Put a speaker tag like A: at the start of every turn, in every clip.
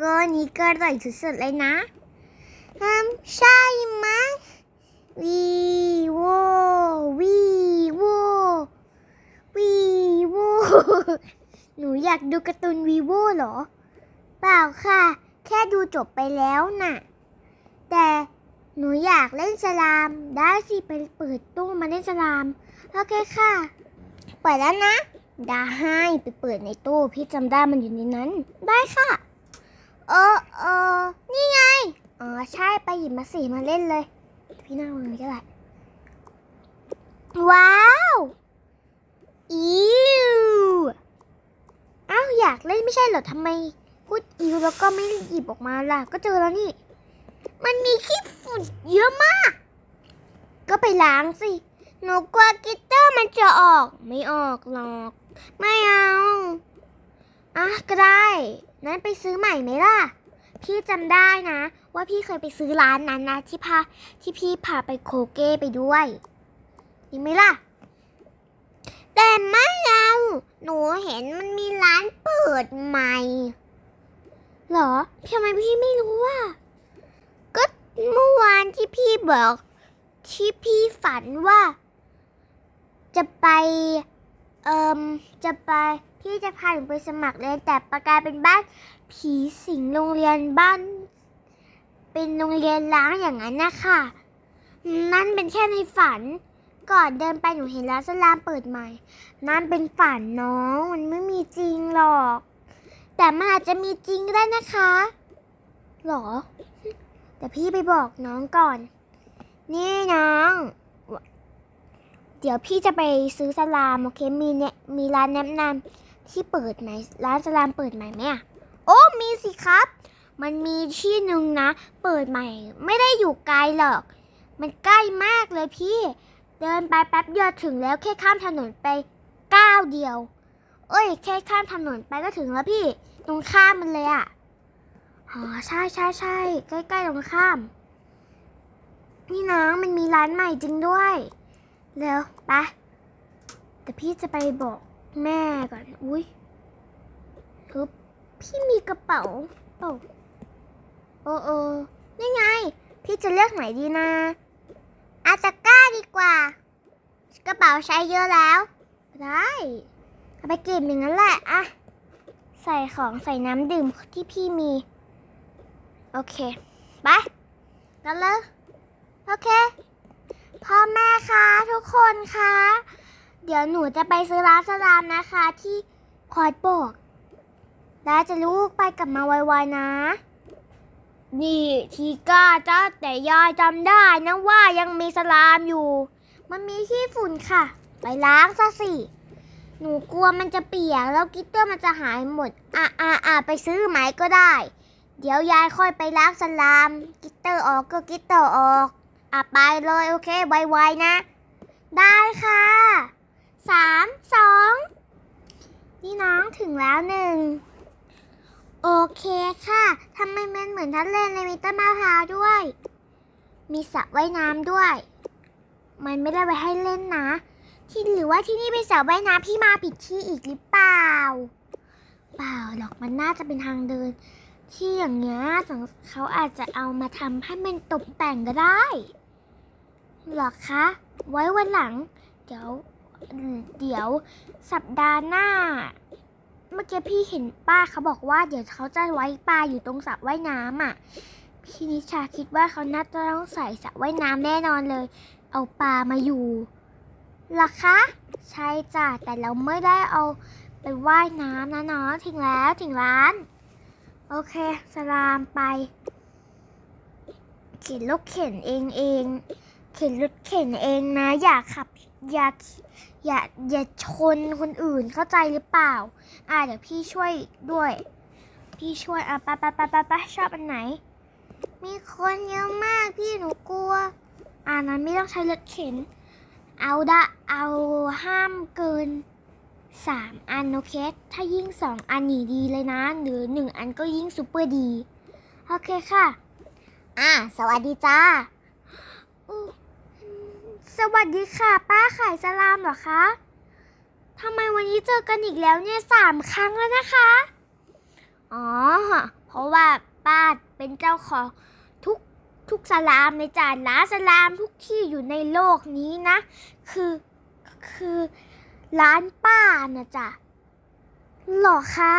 A: ก็นี้ก็อร่อยสุดๆเลยนะอืมใช่มั้งวีโววีโววีโวหนูอยากดูการ์ตูนวีโวเหรอ เปล่าค่ะ แค่ดูจบไปแล้วน่ะ แต่หนูอยากเล่นสลาม ได้สิไปเปิดตู้มาเล่นสลาม โอเคค่ะ เปิดแล้วนะ ได้ไปเปิดในตู้ พี่จำได้มันอยู่ในนั้น ได้ค่ะ เออเออนี่ไง อ๋อ ใช่ ไปหยิบมาสีมาเล่นเลย พี่นั่งวางนี้ก็ได้ว้าวอิวอ้าวอยากเล่นไม่ใช่เหรอทำไม พูดอิวแล้วก็ไม่หยิบออกมาล่ะ ก็เจอแล้วนี่ มันมีขี้ฝุ่นเยอะมาก ก็ไปล้างสิ หนูกลัวกิตเตอร์มันจะออก ไม่ออกหรอก ไม่เอา อะก็ได้ นั้นไปซื้อใหม่ไหมล่ะ พี่จำได้นะ ว่าพี่เคยไปซื้อร้านนั้นนะที่พาที่พี่พาไปโคเก้ไปด้วยดีไหมล่ะ แต่ไม่เอาหนูเห็นมันมีร้านเปิดใหม่เหรอทำไมพี่ไม่รู้อะก็เมื่อวานที่พี่บอกที่พี่ฝันว่า จะไป เอิมจะไป พี่จะพาหนูไปสมัครเรียนแต่ประกายเป็นบ้านผีสิงโรงเรียนบ้าน เป็นโรงเรียนล้างอย่างนั้นนะคะนั่นเป็นแค่ในฝัน ก่อนเดินไปหนูเห็นร้านสลามเปิดใหม่ นั่นเป็นฝันน้อง มันไม่มีจริงหรอก แต่มันอาจจะมีจริงก็ได้นะคะหรอ แต่พี่ไปบอกน้องก่อน นี่น้องเดี๋ยวพี่จะไปซื้อสลามโอเค มีเนี่ยมีร้านแนะนำ ที่เปิดไหมร้านสลามเปิดใหม่ไหมอะโอ้มีสิครับ มันมีที่หนึ่งนะ เปิดใหม่ ไม่ได้อยู่ไกลหรอก มันใกล้มากเลยพี่ เดินไปแป๊บเดียวถึงแล้วแค่ข้ามถนนไปก้าวเดียว เอ้ย แค่ข้ามถนนไปก็ถึงแล้วพี่ ตรงข้ามมันเลยอะอ๋อใช่ใช่ใช่ใกล้ๆตรงข้ามพี่น้องมันมีร้านใหม่จริงด้วย เร็วไปแต่พี่จะไปบอก แม่ก่อน อุ้ยฮึบพี่มีกระเป๋าเปล่าโอ้โอ้นี่ไง พี่จะเลือกไหนดีนะ อาตะก้าดีกว่า กระเป๋าใช้เยอะแล้ว ได้เอาไปเก็บอย่างนั้นแหละอะใส่ของใส่น้ำดื่มที่พี่มี โอเค ไปกันเลย โอเค พ่อแม่คะทุกคนคะ เดี๋ยวหนูจะไปซื้อร้านสลามนะคะที่คอยบอกได้จะลูกไปกลับมาไวๆนะ นี่ทีก้าจ้าแต่ยายจำได้นะว่ายังมีสลามอยู่ มันมีขี้ฝุ่นค่ะ ไปล้างซะสิ หนูกลัวมันจะเปียกแล้วกิตเตอร์มันจะหายหมด อะอะอะไปซื้อไหมก็ได้ เดี๋ยวยายค่อยไปล้างสลาม กิตเตอร์ออกก็กิตเตอร์ออก อะไปเลยโอเคไวๆนะ ได้ค่ะ สามสองนี่น้องถึงแล้วหนึ่งโอเคค่ะทำไมมันเหมือนทะเลเลยมีต้นมะพร้าวด้วย มีสระว่ายน้ำด้วย มันไม่ได้ไว้ให้เล่นนะ ที่หรือว่าที่นี่เป็นสระว่ายน้ำพี่มาผิดที่อีกหรือเปล่า เปล่าหรอกมันน่าจะเป็นทางเดิน ที่อย่างเงี้ยเขาอาจจะเอามาทำให้มันตกแต่งก็ได้หรอคะ ไว้วันหลัง เดี๋ยว เดี๋ยวสัปดาห์หน้า เมื่อกี้พี่เห็นป้าเขาบอกว่าเดี๋ยวเขาจะไว้ปลาอยู่ตรงสระว่ายน้ำอะ พี่นิชาคิดว่าเขาน่าจะต้องใส่สระว่ายน้ำแน่นอนเลย เอาปลามาอยู่หรอคะ ใช่จ้ะ แต่เราไม่ได้เอาไปว่ายน้ำนะเนาะถึงแล้วถึงร้าน โอเค สลามไป เข็นรถเข็นเองเอง เข็นรถเข็นเองนะ อย่าขับ อย่าอย่าอย่าชนคนอื่นเข้าใจหรือเปล่า อ่าเดี๋ยวพี่ช่วยด้วย พี่ช่วยอะปไปไปไปไปชอบอันไหน มีคนเยอะมากพี่หนูกลัว อ่านั้นไม่ต้องใช้รถเข็น เอาดะเอาห้ามเกินสามอันโอเค ถ้ายิ่งสองอันนี่ดีเลยนะ หรือหนึ่งอันก็ยิ่งซูเปอร์ดี โอเคค่ะ อ่าสวัสดีจ้าอู้ สวัสดีค่ะ ป้าขายสลามเหรอคะทำไมวันนี้เจอกันอีกแล้วเนี่ยสามครั้งแล้วนะคะ อ๋อ เพราะว่าป้าเป็นเจ้าของทุกทุกสลามในจานร้านสลามทุกที่อยู่ในโลกนี้นะ คือคือร้านป้านะจ๊ะหรอคะ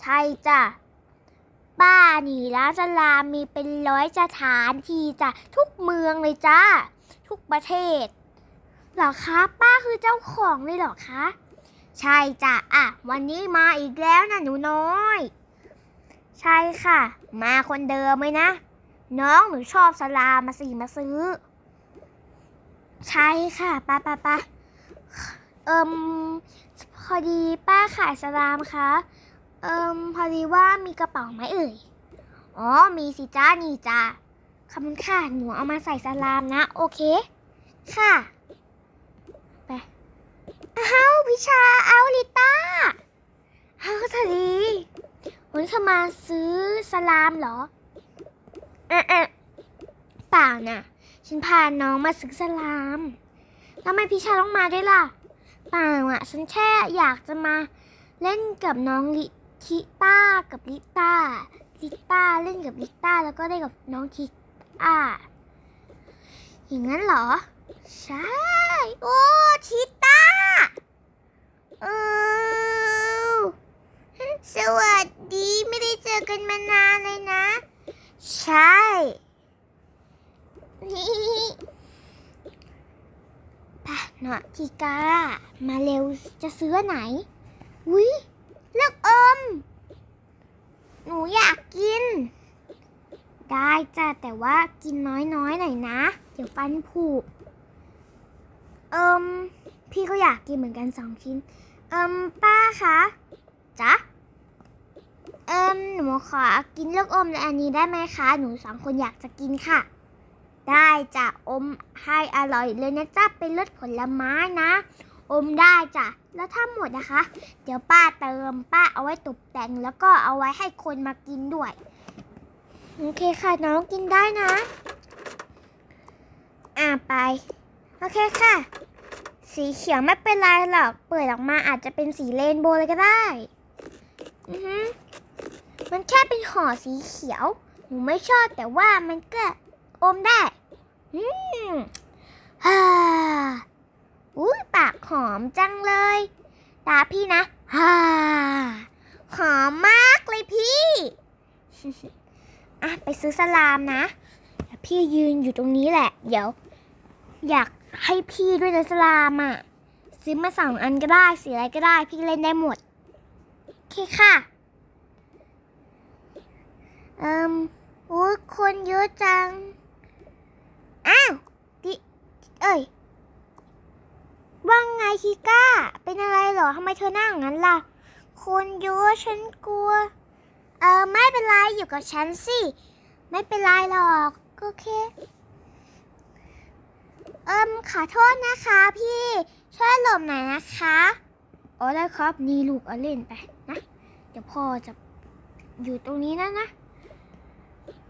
A: ใช่จ้ะป้านี่ร้านสลามมีเป็นร้อยสถานที่จ้ะทุกเมืองเลยจ้า ทุกประเทศเหรอคะ ป้าคือเจ้าของเลยเหรอคะ ใช่จ้ะอะ วันนี้มาอีกแล้วนะหนูน้อย ใช่ค่ะ มาคนเดิมไหมนะ น้องหนูชอบสลามาสิมาซื้อ ใช่ค่ะป้าป้าป้าเอิมพอดีป้าขายสลามคะเอิมพอดีว่ามีกระเป๋าไหมเอ่ย อ๋อ มีสิจ้านี่จ้า ขอบคุณค่ะ หนูเอามาใส่สลามนะ โอเค ค่ะ ไปอ้าวพิชาเอาลิต้าเอาสวัสดีวันนี้เธอมาซื้อสลามเหรอเอะเอะเปล่าน่ะ ฉันพาน้องมาซื้อสลามทำไมพิชาต้องมาด้วยล่ะ เปล่าอะ ฉันแค่อยากจะมาเล่นกับน้องลิทิต้ากับลิต้าลิต้าเล่นกับลิต้าแล้วก็ได้กับน้องทิ ต้าอย่างนั้นเหรอ ใช่ โอ้ทิต้าเออสวัสดีไม่ได้เจอกันมานานเลยนะ ใช่ นี่ไปหนอทิกามาเร็วจะซื้อไหนอุ้ยเลือกอม หนูอยากกิน ได้จ้ะแต่ว่ากินน้อยๆหน่อยนะ เดี๋ยวฟันผุเอิมพี่ก็อยากกินเหมือนกันสองชิ้น เอิมป้าคะจ๊ะเอิมหนูขอกินลูกอมในอันนี้ได้ไหมคะ หนูสองคนอยากจะกินค่ะ ได้จ้ะอมให้อร่อยเลยนะจ๊ะเป็นรสผลไม้นะ อมได้จ้ะแล้วถ้าหมดนะคะ เดี๋ยวป้าเติมป้าเอาไว้ตกแต่งแล้วก็เอาไว้ให้คนมากินด้วย โอเคค่ะ น้องกินได้นะ อ่าไป โอเคค่ะ สีเขียวไม่เป็นไรหรอก เปิดออกมาอาจจะเป็นสีเรนโบว์เลยก็ได้ อือฮึมันแค่เป็นห่อสีเขียว หนูไม่ชอบแต่ว่ามันก็อมได้ อืมฮ่าอุ้ยปากหอมจังเลย ตาพี่นะฮ่าหอมมากเลยพี่ อะไปซื้อสลามนะ พี่ยืนอยู่ตรงนี้แหละ เดี๋ยว อยากให้พี่ด้วยนะสลามอะ ซื้อมาสองอันก็ได้สีอะไรก็ได้ พี่เล่นได้หมด โอเคค่ะเอิมโอ้คนเยอะจัง อ้าวดิเอ้ยว่างไงคิก้า เป็นอะไรเหรอทำไมเธอหน้าอย่างนั้นล่ะ คนเยอะฉันกลัว เออไม่เป็นไรอยู่กับฉันสิ ไม่เป็นไรหรอกโอเค เอิมขอโทษนะคะพี่ช่วยหลบหน่อยนะคะอ๋อได้ครับนี่ลูกเอาเล่นไปนะเดี๋ยวพ่อจะอยู่ตรงนี้นะนะ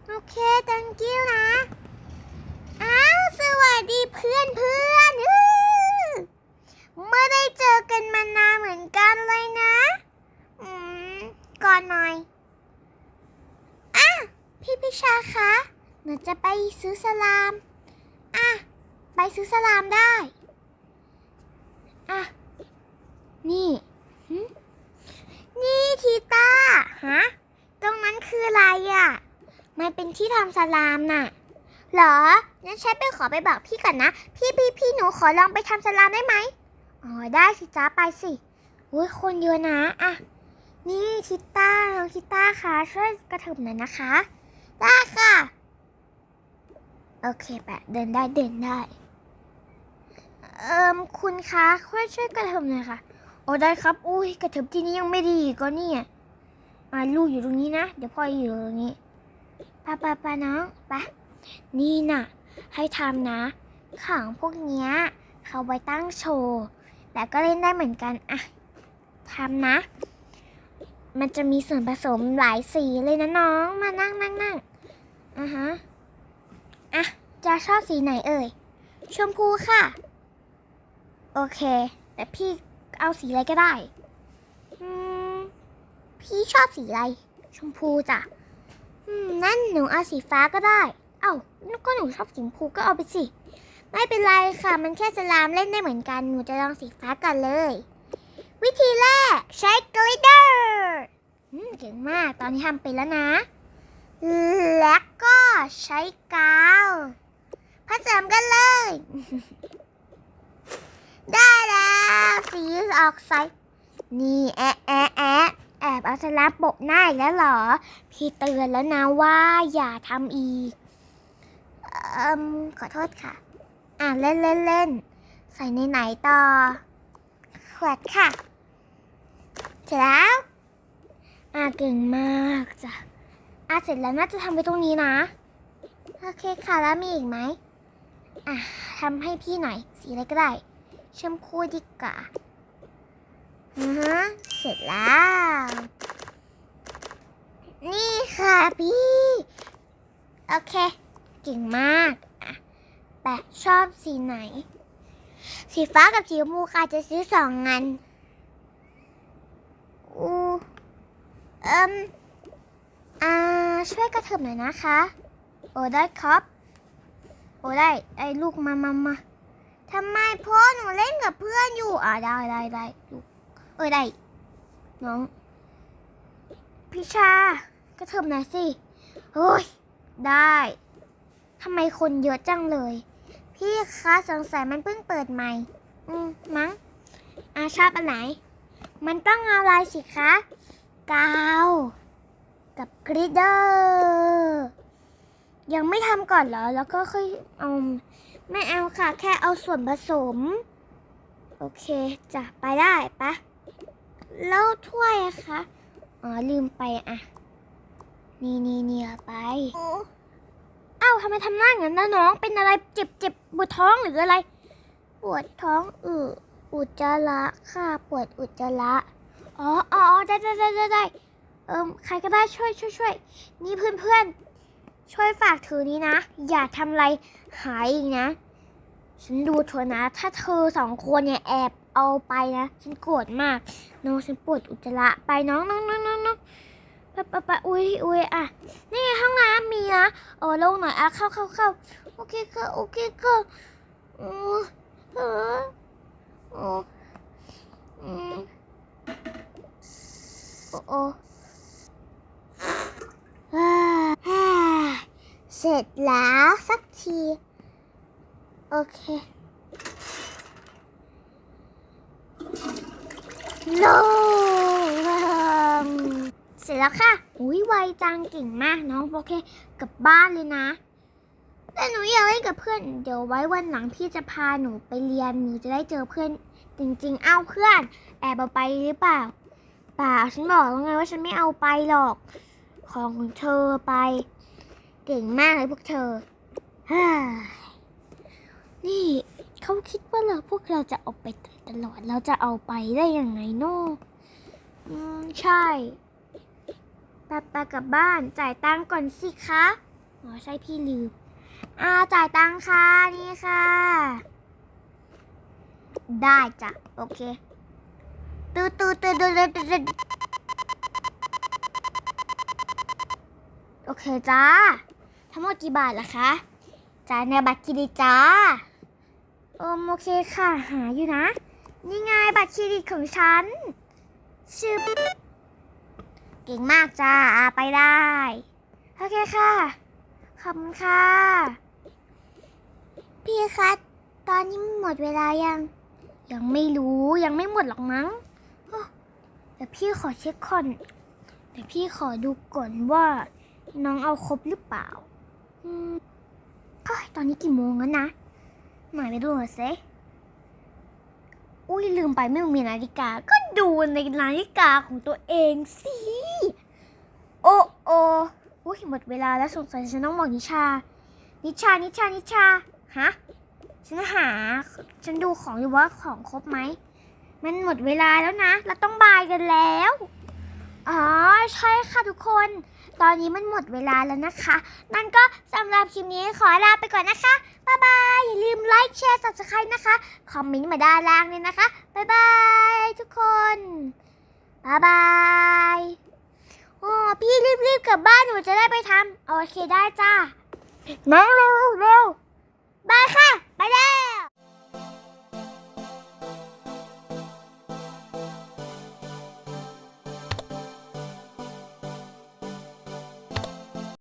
A: โอเค thank you นะ อ้าว สวัสดีเพื่อนเพื่อนอื้อได้เจอกันมานานเหมือนกันเลยนะ อืม ก่อนหน่อย พี่พิชาคะ หนูจะไปซื้อสลาม อะ ไปซื้อสลามได้ อะ นี่ นี่ทีตาฮะ ตรงนั้นคืออะไรอะ มันเป็นที่ทำสลามน่ะ เหรอ งั้นฉันไปขอไปบอกพี่ก่อนนะ พี่พี่พี่หนูขอลองไปทำสลามได้ไหมอ๋อ ได้สิจ้าไปสิอุ้ยคนเยอะนะ อะ นี่ทิต้าน้องทิต้าคะช่วยกระเถิบหน่อยนะคะ ได้ค่ะ โอเคแปะเดินได้เดินได้ เอิมคุณคะช่วยช่วยกระเถิบหน่อยค่ะ โอ้ได้ครับ อุ้ยกระเถิบที่นี่ยังไม่ดีก็เนี่ยมาลูกอยู่ตรงนี้นะ เดี๋ยวพ่ออยู่ตรงนี้ปไปไปน้องไปนี่น่ะ ให้ทำนะ ของพวกเนี้ยเขาไว้ตั้งโชว์แต่ก็เล่นได้เหมือนกันอะทำนะ มันจะมีส่วนผสมหลายสีเลยนะน้อง มานั่งนั่งนั่ง อะฮะอะจะชอบสีไหนเอ่ย ชมพูค่ะ โอเค แต่พี่เอาสีอะไรก็ได้อืมพี่ชอบสีอะไร ชมพูจ้ะอืมนั่นหนูเอาสีฟ้าก็ได้ เอ้าก็หนูชอบสีชมพูก็เอาไปสิ ไม่เป็นไรค่ะ มันแค่สลามเล่นได้เหมือนกัน หนูจะลองสีฟ้าก่อนเลย วิธีแรก ใช้กลิตเตอร์อืมเก่งมาก ตอนนี้ทำไปแล้วนะ แล้วก็ใช้กาวผสมกันเลย ได้แล้วสีออกใสนี่แอะแอะแอะแอบเอาสลับโปะหน้าอีกแล้วเหรอ พี่เตือนแล้วนะว่าอย่าทำอีกเอ่มขอโทษค่ะ อะเล่นเล่นเล่นใส่ในไหนต่อ ขวดค่ะ เสร็จแล้ว อะเก่งมากจ้ะ อะเสร็จแล้วน่าจะทำไว้ตรงนี้นะ โอเคค่ะแล้วมีอีกไหมอะทำให้พี่หน่อยสีอะไรก็ได้ชมพูดีกว่าอือฮะเสร็จแล้ว นี่ค่ะพี่ โอเคเก่งมากอะแปะชอบสีไหน สีฟ้ากับสีชมพูค่ะจะซื้อสองงันอูเอิมอ่า ช่วยกระเถิบหน่อยนะคะ โอ้ได้ครับ โอ้ได้ ไอ้ลูกมามามาทำไมพ่อหนูเล่นกับเพื่อนอยู่ อ่าได้ได้ได้ลูกเออได้ น้อง พิชากระเถิบหน่อยสิโอ้ย ได้ทำไมคนเยอะจังเลย พี่คะสงสัยมันเพิ่งเปิดใหม่ อืมมั้งอาชอบอันไหน มันต้องเอาอะไรสิคะ กาว กับกริดเดอร์ยังไม่ทำก่อนเหรอ แล้วก็ค่อยเอาไม่เอาค่ะ แค่เอาส่วนผสม โอเคจ้ะไปได้ปะแล้วถ้วยอะคะอ๋อ ลืมไปอะนี่นี่นี่เอาไปเอ้าทำไมทำหน้าอย่างนั้นนะน้อง เป็นอะไรเจ็บเจ็บปวดท้องหรืออะไร ปวดท้องอืออุจจาระค่ะ ปวดอุจจาระ อ๋ออ๋อได้ได้ได้ได้ ได้เอิมใครก็ได้ช่วยช่วยช่วยนี่เพื่อนเพื่อนช่วยฝากถือนี้นะ อย่าทำอะไรหายอีกนะ ฉันดูเธอนะ ถ้าเธอสองคนเนี่ยแอบเอาไปนะ ฉันโกรธมาก น้องฉันปวดอุจจาระไปน้องน้องน้องน้องน้องไปไปไปอุ้ยอุ้ยอะ นี่ห้องน้ำมีนะเออลงหน่อยอะเข้าเข้าเข้าโอเคก็โอเคก็อือเออโอ้อืมโอ้โอ้อ่าอ่า เสร็จแล้วสักที โอเคลงเสร็จแล้วค่ะ อุ้ยไวจังเก่งมากน้องโอเคกลับบ้านเลยนะแต่หนูอยากเล่นกับเพื่อน เดี๋ยวไว้วันหลังพี่จะพาหนูไปเรียนหนูจะได้เจอเพื่อน จริงๆ เอ้าเพื่อน แอบเอาไปหรือเปล่าเปล่าฉันบอกแล้วไงว่าฉันไม่เอาไปหรอก ของของเธอไป เก่งมากเลยพวกเธอฮ่านี่เขาคิดว่าเราพวกเราจะเอาไปตลอดเราจะเอาไปได้ยังไงโน่อืมใช่ปไปกลับบ้านจ่ายตังค์ก่อนสิคะอ๋อใช่พี่ลืมอ่าจ่ายตังค่ะนี่ค่ะ ได้จ้ะโอเคตูตูตูตูตูตูตูโเคจ้า ทั้งหมดกี่บาทล่ะคะจ่ายในบัตรเครดิตจ้าเอมโอเคค่ะ หาอยู่นะ นี่ไงบัตรเครดิตของฉันชื่อเก่งมากจ้าไปได้ โอเคค่ะ ขอบคุณค่ะ พี่คะตอนนี้หมดเวลายัง ยังไม่รู้ยังไม่หมดหรอกมั้งอ้อแต่พี่ขอเช็คก่อนแต่พี่ขอดูก่อนว่า น้องเอาครบหรือเปล่าอืมเอ้ยตอนนี้กี่โมงแล้วนะหน่อยไปดูหน่อยสิอุ้ยลืมไปไม่มีนาฬิกา ก็ดูในนาฬิกาของตัวเองสิ โอ้โออุ้ยหมดเวลาแล้วสงสัยฉันต้องบอกนิชา นิชา นิชา นิชา ฮะ ฉันหา ฉันดูของอยู่ว่าของครบไหม มันหมดเวลาแล้วนะ เราต้องบายกันแล้ว อ๋อ ใช่ค่ะทุกคน ตอนนี้มันหมดเวลาแล้วนะคะ นั่นก็สำหรับคลิปนี้ขอลาไปก่อนนะคะ บ๊ายบาย อย่าลืมไลค์แชร์ subscribe นะคะ คอมเมนต์มาด้านล่างเลยนะคะ บ๊ายบายทุกคน บ๊ายบายโอ้พี่รีบๆกลับบ้านหนูจะได้ไปทำโอเคได้จ้ามาเร็วเร็วบายค่ะ ไปแล้ว